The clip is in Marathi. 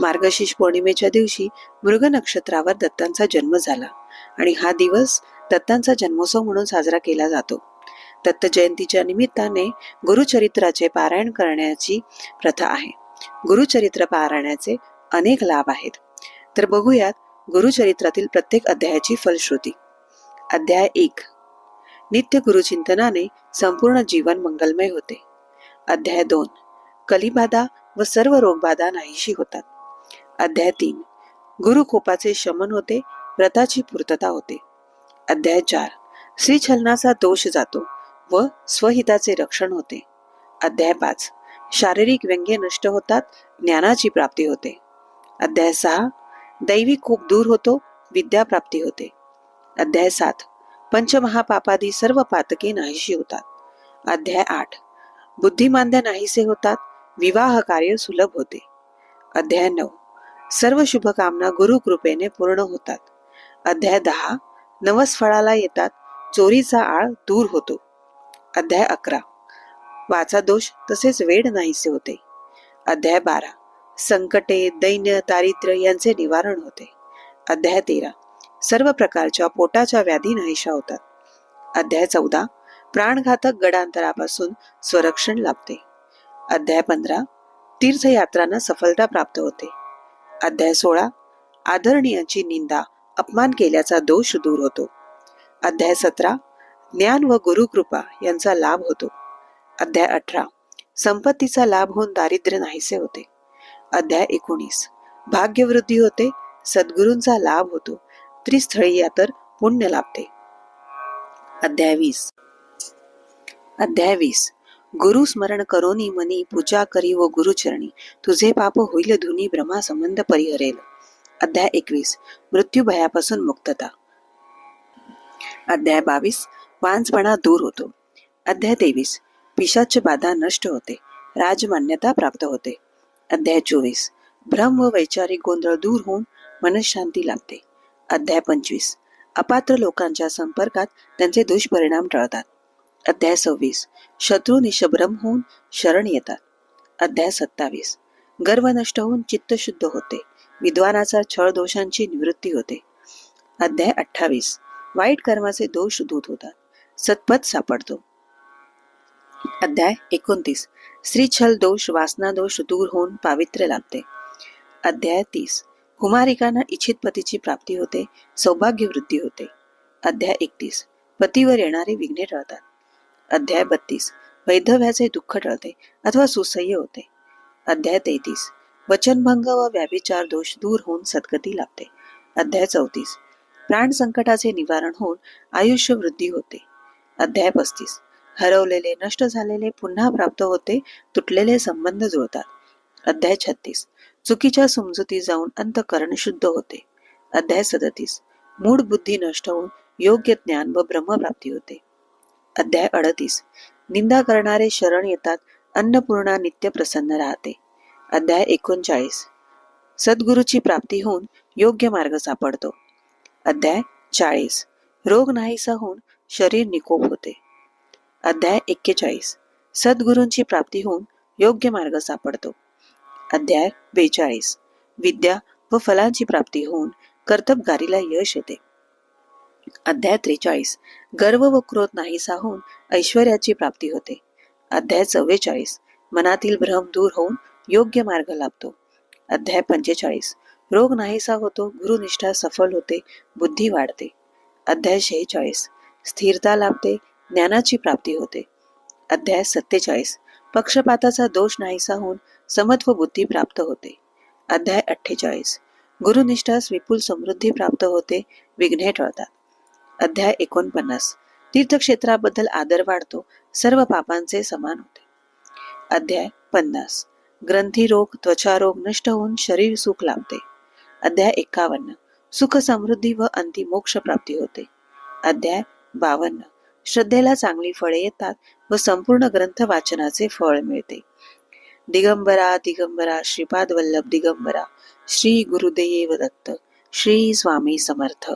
मार्गशीर्ष पौर्णिमेच्या दिवशी मृग नक्षत्रावर दत्तांचा जन्म झाला आणि हा दिवस दत्तांचा जन्मोत्सव म्हणून साजरा केला जातो. दत्त जयंतीच्या निमित्ताने गुरुचरित्राचे पारायण करण्याची प्रथा आहे. गुरुचरित्र पारायणाचे अनेक लाभ आहेत. तर बघूयात गुरुचरित्रातील प्रत्येक अध्यायाची फलश्रुती. अध्याय एक. नित्य गुरुचिंतनाने संपूर्ण जीवन मंगलमय होते. अध्याय दोन. कलिबाधा व सर्व रोगबाधा नाहीशी होतात. अध्याय तीन. गुरुकोपाचे शमन होते व्रताची पूर्तता होते. अध्याय चार. श्रीछलनाचा दोष जातो व स्वहिताचे रक्षण होते. अध्याय पाच. शारीरिक व्यंग्य नष्ट होतात ज्ञानाची प्राप्ती होते. अध्याय सहा. दैवी खूप दूर होतो विद्या प्राप्ती होते. अध्याय सात. पंचमहापापादी सर्व पातके नाहीशी होतात. अध्याय आठ. बुद्धिमांद्या नाहीसे होतात विवाह कार्य सुलभ होते. अध्याय नऊ. सर्व शुभकामना गुरु कृपेने पूर्ण होतात. अध्याय दहा नवसफळाला येतात चोरीचा आळ दूर होतो. अध्याय अकरा वाचा दोष तसेच वेड नाहीसे होते. अध्याय बारा संकटे दैन्य दारिद्र्य यांचे निवारण होते. अध्याय तेरा सर्व प्रकारच्या पोटाच्या व्याधी नाहीशा होतात. अध्याय चौदा प्राणघातक गडांतरापासून स्वरक्षण लाभते. अध्याय पंधरा तीर्थयात्रांना सफलता प्राप्त होते. अध्याय सोळा. आदरणीयांची निंदा अपमान केल्याचा दोष दूर होतो. अध्याय सतरा. ज्ञान व गुरुकृपा यांचा लाभ होतो. अध्याय अठरा. संपत्तीचा लाभ होऊन दारिद्र्य नाहीसे होते. अध्याय एकोणीस. भाग्यवृद्धी होते सद्गुरूंचा लाभ होतो त्रिस्थळी या तर पुण्य लाभते. अध्याय वीस. अध्याय वीस. गुरु स्मरण करोनी मनी पूजा करी व गुरुचरणी तुझे पाप होईल धुनी ब्रह्मा संबंध परिहरेल. अध्याय एकवीस मृत्यू भयापासून मुक्तता. अध्याय बावीस वांजपणा दूर होतो. अध्याय तेवीस पिशाच बाधा नष्ट होते राजमान्यता प्राप्त होते. अध्याय चोवीस भ्रम व वैचारिक गोंधळ दूर होऊन मनशांती लाभते. अध्याय पंचवीस अपात्र लोकांच्या संपर्कात त्यांचे दुष्परिणाम टळतात. अध्याय सव्वीस. शत्रू निशभ्रम होऊन शरण येतात. अध्याय सत्तावीस. गर्व नष्ट होऊन चित्त शुद्ध होते. विद्वानाचा छळ दोषांची निवृत्ती होते. अध्याय अठ्ठावीस. वाईट कर्माचे दोष दूत होतात. सत्पथ सापडतो. अध्याय एकोणतीस. स्त्री छल दोष वासना दोष दूर होऊन पावित्र्य लाभते. अध्याय तीस. कुमारिकांना इच्छित पतीची प्राप्ती होते. सौभाग्य वृद्धी होते. अध्याय एकतीस. पतीवर येणारे विघ्ने टळतात. अध्याय बत्तीस. वैधव्याचे दुःख टळते अथवा सुसह्य होते. अध्याय तेहतीस. वचनभंग व व्याभिचार दोष दूर होऊन सद्गती लाभते. अध्याय चौतीस. प्राण संकटाचे निवारण होऊन आयुष्य वृद्धी होते. अध्याय पस्तीस. हरवलेले नष्ट झालेले पुन्हा प्राप्त होते तुटलेले संबंध जुळतात. अध्याय छत्तीस. चुकीच्या समजुती जाऊन अंतकरण शुद्ध होते. अध्याय सदतीस. मूळ बुद्धी नष्ट होऊन योग्य ज्ञान व ब्रह्मप्राप्ती होते. अध्याय अडतीस. निंदा करणारे शरण येतात अन्नपूर्णा नित्य प्रसन्न राहते. अध्याय एकोणचाळीस. सद्गुरूची प्राप्ती होऊन योग्य मार्ग सापडतो. अध्याय चाळीस. रोग नाहीसा होऊन शरीर निकोप होते. अध्याय एक्केचाळीस. सद्गुरूंची प्राप्ती होऊन योग्य मार्ग सापडतो. अध्याय बेचाळीस. विद्या व फलांची प्राप्ती होऊन कर्तबगारीला यश येते. अध्याय त्रेचाळीस. गर्व व क्रोध नाहीसा होऊन ऐश्वर्याची प्राप्ती होते. अध्याय चव्वेचाळीस. मनातील भ्रम दूर होऊन योग्य मार्ग लाभतो. अध्याय पंचेचाळीस. रोग नाहीसा होतो गुरुनिष्ठा सफल होते बुद्धी वाढते. अध्याय शेहेचाळीस. स्थिरता लाभते ज्ञानाची प्राप्ती होते. अध्याय सत्तेचाळीस. पक्षपाताचा दोष नाहीसा होऊन समत्व बुद्धी प्राप्त होते. अध्याय अठ्ठेचाळीस. गुरुनिष्ठास विपुल समृद्धी प्राप्त होते विघ्ने टळतात. अध्याय एकोणपन्नास. तीर्थक्षेत्राबद्दल आदर वाढतो. सर्व पापांचे समान होते. अध्याय पन्नास. ग्रंथी रोग त्वचा रोग नष्ट होऊन शरीर सुख लाभते. अध्याय एकावन्न सुख समृद्धी व अंतिमोक्ष प्राप्ती होते. अध्याय बावन्न. श्रद्धेला चांगली फळे येतात व संपूर्ण ग्रंथ वाचनाचे फळ मिळते. दिगंबरा दिगंबरा श्रीपाद वल्लभ दिगंबरा श्री गुरुदेव दत्त श्री स्वामी समर्थ.